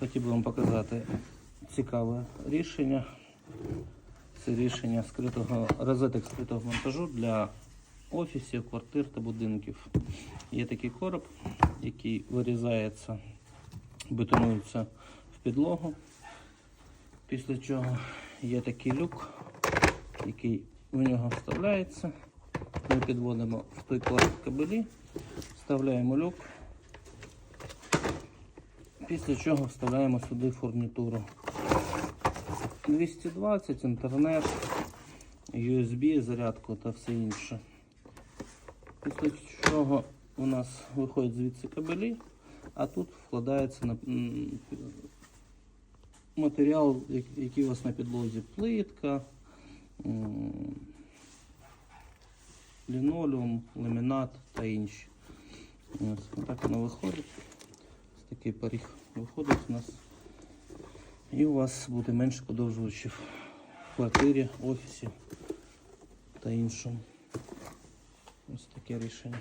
Хотів би вам показати цікаве рішення. Це рішення скритого розеток скритого монтажу для офісів, квартир та будинків. Є такий короб, який вирізається, бетонується в підлогу. Після чого є такий люк, який в нього вставляється. Ми підводимо в той короб кабелі, вставляємо люк. Після чого вставляємо сюди фурнітуру. 220, інтернет, USB, зарядку та все інше. Після чого у нас виходять звідси кабелі, а тут вкладається на матеріал, який у вас на підлозі. Плитка, лінолеум, ламінат та інші. Ось, так воно виходить. Такий поріг виходить у нас. І у вас буде менше подовжувачів в квартирі, офісі та іншому. Ось таке рішення.